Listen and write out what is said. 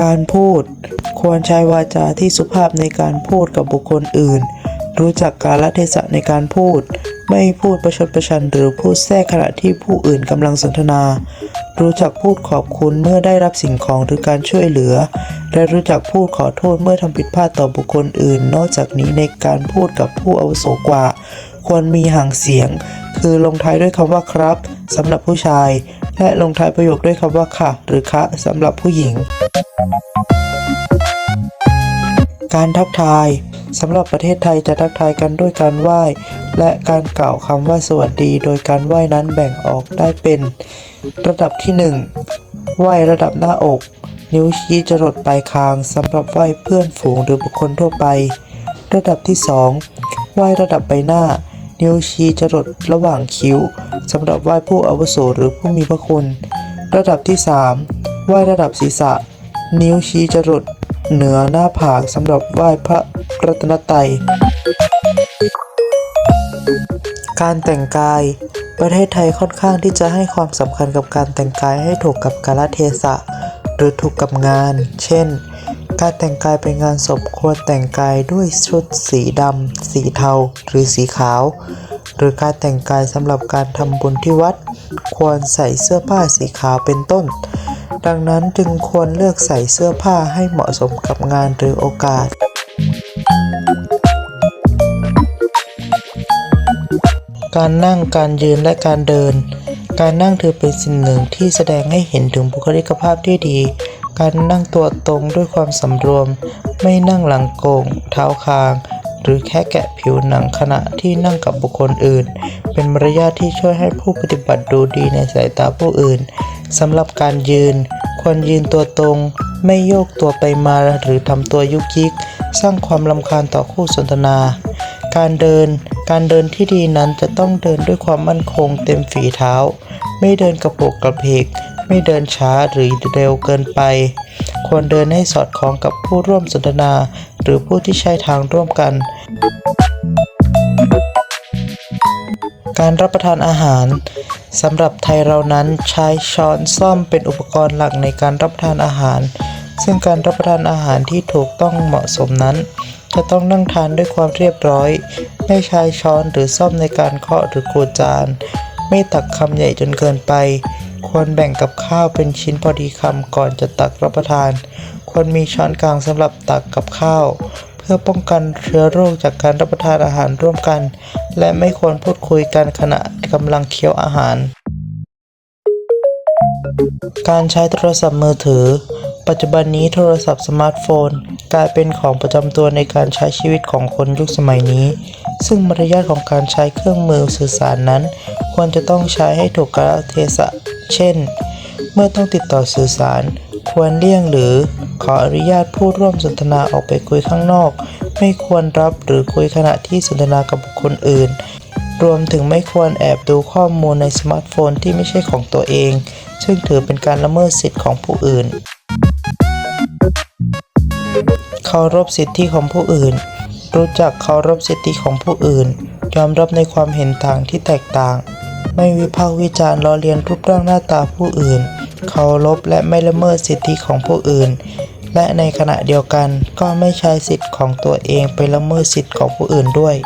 การพูด ควรใช้วาจาที่สุภาพในการพูดกับบุคคลอื่น รู้จักกาลเทศะในการพูด ไม่พูดประชดประชันหรือพูดแทรกขณะที่ผู้อื่นกำลังสนทนา รู้จักพูดขอบคุณเมื่อได้รับสิ่งของหรือการช่วยเหลือ และรู้จักพูดขอโทษเมื่อทำผิดพลาดต่อบุคคลอื่น นอกจากนี้ในการพูดกับผู้อาวุโสกว่า ควรมีห่างเสียง คือลงท้ายด้วยคำว่าครับสำหรับผู้ชาย และลงท้ายประโยคด้วยคำว่าค่ะ หรือคะสำหรับผู้หญิง การทักทายสำหรับประเทศไทยจะทักทายกันด้วยการไหว้ และการกล่าวคำว่าสวัสดี โดยการไหว้นั้นแบ่งออกได้เป็น ระดับที่ 1 ไหว้ระดับหน้าอก นิ้วชี้จรดปลายคางสำหรับไหว้เพื่อนฝูงหรือบุคคลทั่วไป ระดับที่ 2 ไหว้ระดับใบหน้า นิ้วชี้จรดระหว่างคิ้วสำหรับไหว้ผู้อาวุโสหรือผู้มีพระคุณ ระดับที่ 3 ไหว้ระดับศีรษะ นิ้วชี้จรดเหนือหน้าผากสำหรับไหว้พระรัตนตรัยการแต่งกาย ประเทศไทยค่อนข้างที่จะให้ความสำคัญกับการแต่งกายให้ถูกกับกาลเทศะ หรือถูกกับงาน เช่น การแต่งกายไปงานศพควรแต่งกายด้วยชุดสีดำ สีเทา หรือสีขาว หรือการแต่งกายสำหรับการทำบุญที่วัด ควรใส่เสื้อผ้าสีขาวเป็นต้น ดังนั้นจึงควรเลือกใส่เสื้อผ้าให้เหมาะสมกับงานหรือโอกาส การนั่งการยืนและการเดิน การนั่งถือเป็นสิ่งหนึ่งที่แสดงให้เห็นถึงบุคลิกภาพที่ดี การนั่งตัวตรงด้วยความสำรวม ไม่นั่งหลังโกง เท้าคาง หรือแค่แกะผิวหนังขณะที่นั่งกับบุคคลอื่น เป็นมารยาทที่ช่วยให้ผู้ปฏิบัติดูดีในสายตาผู้อื่นสำหรับการยืน ควรยืนตัวตรง ไม่โยกตัวไปมาหรือทำตัวยุกยิก สร้างความรำคาญต่อคู่สนทนา การเดิน การเดินที่ดีนั้นจะต้องเดินด้วยความมั่นคงเต็มฝีเท้า ไม่เดินกระโปกกระเพก ไม่เดินช้าหรือเร็วเกินไป ควรเดินให้สอดคล้องกับผู้ร่วมสนทนา หรือผู้ที่ใช้ทางร่วมกัน การรับประทานอาหารสำหรับไทยเรานั้นใช้ช้อนซ่อมเป็นอุปกรณ์หลักในการรับประทานอาหาร ซึ่งการรับประทานอาหารที่ถูกต้องเหมาะสมนั้น จะต้องนั่งทานด้วยความเรียบร้อย ไม่ใช้ช้อนหรือซ่อมในการเคาะหรือขูดจาน ไม่ตักคำใหญ่จนเกินไป ควรแบ่งกับข้าวเป็นชิ้นพอดีคำก่อนจะตักรับประทาน ควรมีช้อนกลางสำหรับตักกับข้าว เพื่อป้องกันเชื้อโรคจากการรับประทานอาหารร่วมกัน และไม่ควรพูดคุยกันขณะกำลังเคี้ยวอาหาร การใช้โทรศัพท์มือถือ ปัจจุบันนี้โทรศัพท์สมาร์ทโฟน กลายเป็นของประจำตัวในการใช้ชีวิตของคนยุคสมัยนี้ ซึ่งมารยาทของการใช้เครื่องมือสื่อสารนั้น ควรจะต้องใช้ให้ถูกกาลเทศะ เช่น เมื่อต้องติดต่อสื่อสาร ควรเลี่ยงหรือขออนุญาตผู้ร่วมสนทนาออกไปคุยข้างนอก ไม่ควรรับหรือคุยขณะที่สนทนากับบุคคลอื่น รวมถึงไม่ควรแอบดูข้อมูลในสมาร์ทโฟนที่ไม่ใช่ของตัวเอง ซึ่งถือเป็นการละเมิดสิทธิ์ของผู้อื่น เคารพสิทธิของผู้อื่น รู้จักเคารพสิทธิของผู้อื่น ยอมรับในความเห็นต่างที่แตกต่าง ไม่วิพากษ์วิจารณ์ล้อเลียนรูปร่างหน้าตาผู้อื่น เคารพและไม่ละเมิดสิทธิของผู้อื่น และในขณะเดียวกันก็ไม่ใช้สิทธิ์ของตัวเองไปละเมิดสิทธิ์ของผู้อื่นด้วย